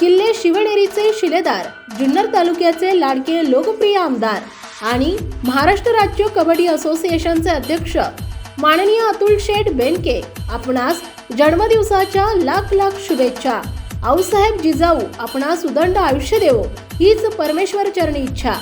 किल्ले शिवनेरीचे शिलेदार जुन्नर तालुक्याचे लाडके लोकप्रिय आमदार आणि महाराष्ट्र राज्य कबड्डी असोसिएशनचे अध्यक्ष माननीय अतुल शेठ बेनके आपणास जन्मदिवसाच्या लाख लाख शुभेच्छा. आऊसाहेब जिजाऊ आपणास उदंड आयुष्य देवो हीच परमेश्वर चरणी इच्छा.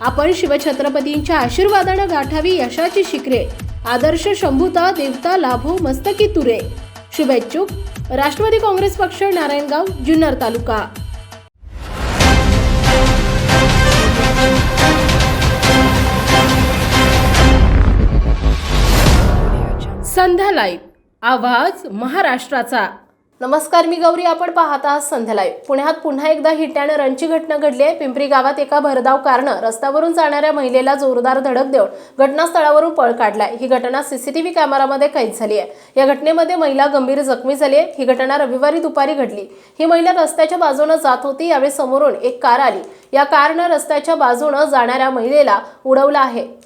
आपण शिवछत्रपतींच्या आशीर्वादानं गाठावी यशाची शिखरे. आदर्श शंभुता देवता लाभो मस्तकी तुरे. शुभेच्छुक राष्ट्रवादी काँग्रेस पक्ष नारायणगाव जुन्नर तालुका. संध्या लाईव्ह. आवाज महाराष्ट्राचा. नमस्कार मी गौरी. आपण पाहत आहात संध्या पुण्यात पुन्हा एकदा हिट्यानं रणची रनची घटना घडली आहे. पिंपरी गावात एका भरधाव कारनं रस्त्यावरून जाणाऱ्या महिलेला जोरदार धडक देऊन घटनास्थळावरून पळ काढलाय. ही घटना सीसीटीव्ही कॅमेरामध्ये कैद झाली आहे. या घटनेमध्ये महिला गंभीर जखमी झाली आहे. ही घटना रविवारी दुपारी घडली. ही महिला रस्त्याच्या बाजूनं जात होती. यावेळी समोरून एक कार आली. या कारनं रस्त्याच्या बाजूनं जाणाऱ्या महिलेला उडवलं आहे.